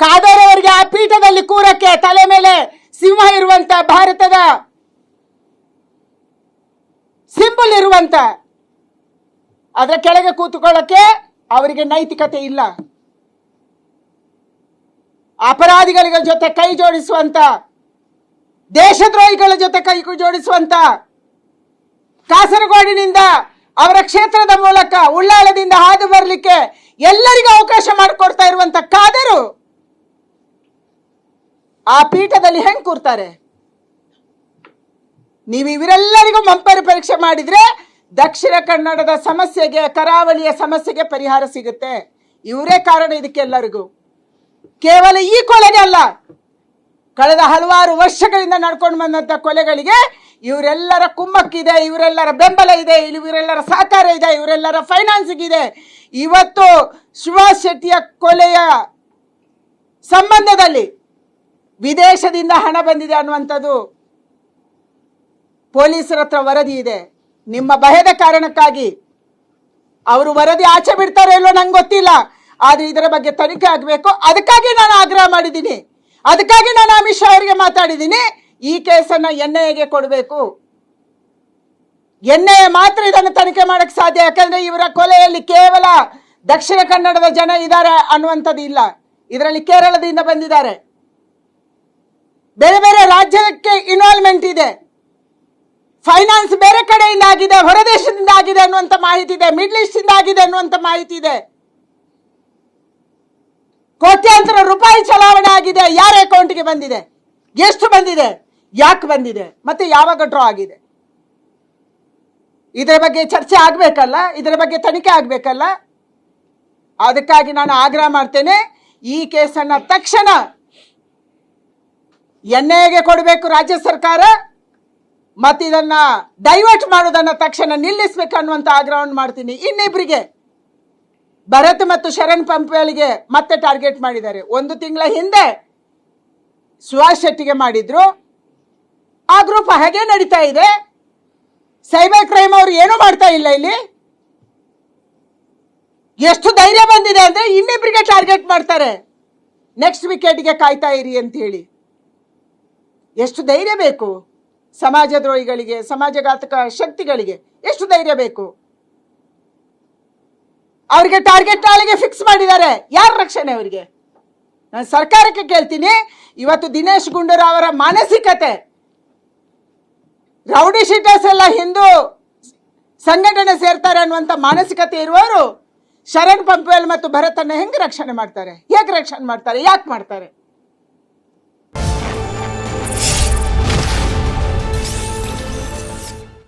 ಖಾದರ್ ಅವರಿಗೆ ಆ ಪೀಠದಲ್ಲಿ ಕೂರಕ್ಕೆ ತಲೆ ಮೇಲೆ ಸಿಂಹ ಇರುವಂತ ಭಾರತದ ಸಿಂಬಲ್ ಇರುವಂತ ಅದರ ಕೆಳಗೆ ಕೂತುಕೊಳ್ಳಕ್ಕೆ ಅವರಿಗೆ ನೈತಿಕತೆ ಇಲ್ಲ. ಅಪರಾಧಿಗಳ ಜೊತೆ ಕೈ ಜೋಡಿಸುವಂತ, ದೇಶದ್ರೋಹಿಗಳ ಜೊತೆ ಕೈ ಜೋಡಿಸುವಂತ ಕಾಸರಗೋಡಿನಿಂದ ಅವರ ಕ್ಷೇತ್ರದ ಮೂಲಕ ಉಳ್ಳಾಳದಿಂದ ಹಾದು ಬರಲಿಕ್ಕೆ ಎಲ್ಲರಿಗೂ ಅವಕಾಶ ಮಾಡಿಕೊಡ್ತಾ ಇರುವಂತ ಆ ಪೀಠದಲ್ಲಿ ಹೆಂಗ್ ಕೂರ್ತಾರೆ? ನೀವು ಇವರೆಲ್ಲರಿಗೂ ಮಂಪರು ಪರೀಕ್ಷೆ ಮಾಡಿದ್ರೆ ದಕ್ಷಿಣ ಕನ್ನಡದ ಸಮಸ್ಯೆಗೆ, ಕರಾವಳಿಯ ಸಮಸ್ಯೆಗೆ ಪರಿಹಾರ ಸಿಗುತ್ತೆ. ಇವರೇ ಕಾರಣ ಇದಕ್ಕೆಲ್ಲರಿಗೂ ಕೇವಲ ಈ ಕೊಲೆಗೆ ಅಲ್ಲ, ಕಳೆದ ಹಲವಾರು ವರ್ಷಗಳಿಂದ ನಡ್ಕೊಂಡು ಬಂದಂತ ಕೊಲೆಗಳಿಗೆ ಇವರೆಲ್ಲರ ಕುಮ್ಮಕ್ಕಿದೆ, ಇವರೆಲ್ಲರ ಬೆಂಬಲ ಇದೆ ಇವರೆಲ್ಲರ ಸಹಕಾರ ಇದೆ, ಇವರೆಲ್ಲರ ಫೈನಾನ್ಸಿಂಗ್ ಇದೆ. ಇವತ್ತು ಶಿವ ಶೆಟ್ಟಿಯ ಕೊಲೆಯ ಸಂಬಂಧದಲ್ಲಿ ವಿದೇಶದಿಂದ ಹಣ ಬಂದಿದೆ ಅನ್ನುವಂಥದ್ದು ಪೊಲೀಸರ ಹತ್ರ ವರದಿ ಇದೆ. ನಿಮ್ಮ ಭಯದ ಕಾರಣಕ್ಕಾಗಿ ಅವರು ವರದಿ ಆಚೆ ಬಿಡ್ತಾರೆ ಇಲ್ವೋ ನಂಗೆ ಗೊತ್ತಿಲ್ಲ. ಆದರೆ ಇದರ ಬಗ್ಗೆ ತನಿಖೆ ಆಗಬೇಕು. ಅದಕ್ಕಾಗಿ ನಾನು ಆಗ್ರಹ ಮಾಡಿದ್ದೀನಿ. ಅದಕ್ಕಾಗಿ ನಾನು ಅಮಿತ್ ಶಾ ಅವರಿಗೆ ಮಾತಾಡಿದ್ದೀನಿ. ಈ ಕೇಸನ್ನು ಎನ್ ಕೊಡಬೇಕು. ಎನ್ ಐ ಮಾತ್ರ ಇದನ್ನು ತನಿಖೆ ಮಾಡಕ್ಕೆ ಸಾಧ್ಯ. ಯಾಕಂದ್ರೆ ಇವರ ಕೊಲೆಯಲ್ಲಿ ಕೇವಲ ದಕ್ಷಿಣ ಕನ್ನಡದ ಜನ ಇದ್ದಾರೆ ಅನ್ನುವಂಥದ್ದು ಇಲ್ಲ. ಇದರಲ್ಲಿ ಕೇರಳದಿಂದ ಬಂದಿದ್ದಾರೆ. ಬೇರೆ ಬೇರೆ ರಾಜ್ಯಕ್ಕೆ ಇನ್ವಾಲ್ವ್ಮೆಂಟ್ ಇದೆ. ಫೈನಾನ್ಸ್ ಬೇರೆ ಕಡೆಯಿಂದ ಆಗಿದೆ, ಹೊರದೇಶದಿಂದ ಆಗಿದೆ ಅನ್ನುವಂಥ ಮಾಹಿತಿ ಇದೆ ಮಿಡ್ಲ್ ಈಸ್ಟ್ ಇಂದ ಆಗಿದೆ ಅನ್ನುವಂಥ ಮಾಹಿತಿ ಇದೆ. ಕೋಟ್ಯಾಂತರ ರೂಪಾಯಿ ಚಲಾವಣೆ ಆಗಿದೆ, ಯಾರ ಅಕೌಂಟ್ಗೆ ಬಂದಿದೆ? ಎಷ್ಟು ಬಂದಿದೆ? ಯಾಕೆ ಬಂದಿದೆ? ಮತ್ತೆ ಯಾವಾಗ ಡ್ರಾ ಆಗಿದೆ? ಇದರ ಬಗ್ಗೆ ಚರ್ಚೆ ಆಗ್ಬೇಕಲ್ಲ, ಇದರ ಬಗ್ಗೆ ತನಿಖೆ ಆಗ್ಬೇಕಲ್ಲ? ಅದಕ್ಕಾಗಿ ನಾನು ಆಗ್ರಹ ಮಾಡ್ತೇನೆ, ಈ ಕೇಸನ್ನ ತಕ್ಷಣ ಎನ್ ಎಗೆ ಕೊಡಬೇಕು ರಾಜ್ಯ ಸರ್ಕಾರ ಮತ್ತು ಡೈವರ್ಟ್ ಮಾಡೋದನ್ನ ತಕ್ಷಣ ನಿಲ್ಲಿಸ್ಬೇಕು ಅನ್ನುವಂಥ ಆಗ್ರಹವನ್ನು ಮಾಡ್ತೀನಿ. ಇನ್ನಿಬ್ಬರಿಗೆ ಭರತ್ ಮತ್ತು ಶರಣ್ ಪಂಪೇಲ್ಗೆ ಮತ್ತೆ ಟಾರ್ಗೆಟ್ ಮಾಡಿದ್ದಾರೆ. ಒಂದು ತಿಂಗಳ ಹಿಂದೆ ಸುಭಾಷ್ ಶೆಟ್ಟಿಗೆ ಮಾಡಿದ್ರು. ಆ ಗ್ರೂಪ್ ಹಾಗೆ ನಡೀತಾ ಇದೆ. ಸೈಬರ್ ಕ್ರೈಮ್ ಅವರು ಏನೂ ಮಾಡ್ತಾ ಇಲ್ಲ ಇಲ್ಲಿ. ಎಷ್ಟು ಧೈರ್ಯ ಬಂದಿದೆ ಅಂದ್ರೆ ಇನ್ನಿಬ್ಬರಿಗೆ ಟಾರ್ಗೆಟ್ ಮಾಡ್ತಾರೆ. ನೆಕ್ಸ್ಟ್ ವಿಕೆಟ್ಗೆ ಕಾಯ್ತಾ ಇರಿ ಅಂತ ಹೇಳಿ ಎಷ್ಟು ಧೈರ್ಯ ಬೇಕು? ಸಮಾಜದ್ರೋಹಿಗಳಿಗೆ, ಸಮಾಜಘಾತಕ ಶಕ್ತಿಗಳಿಗೆ ಎಷ್ಟು ಧೈರ್ಯ ಬೇಕು? ಅವರಿಗೆ ಟಾರ್ಗೆಟ್ ನಾಳೆಗೆ ಫಿಕ್ಸ್ ಮಾಡಿದ್ದಾರೆ. ಯಾರ ರಕ್ಷಣೆ ಅವರಿಗೆ? ನಾನು ಸರ್ಕಾರಕ್ಕೆ ಕೇಳ್ತೀನಿ. ಇವತ್ತು ದಿನೇಶ್ ಗುಂಡೂರಾವ್ ಅವರ ಮಾನಸಿಕತೆ. ರೌಡಿ ಶೀಟರ್ಸ್ ಎಲ್ಲ ಹಿಂದೂ ಸಂಘಟನೆ ಸೇರ್ತಾರೆ ಅನ್ನುವಂಥ ಮಾನಸಿಕತೆ ಇರುವವರು ಶರಣ್ ಪಂಪೇಲ್ ಮತ್ತು ಭರತನ್ನ ಹೆಂಗೆ ರಕ್ಷಣೆ ಮಾಡ್ತಾರೆ? ಹೇಗೆ ರಕ್ಷಣೆ ಮಾಡ್ತಾರೆ? ಯಾಕೆ ಮಾಡ್ತಾರೆ?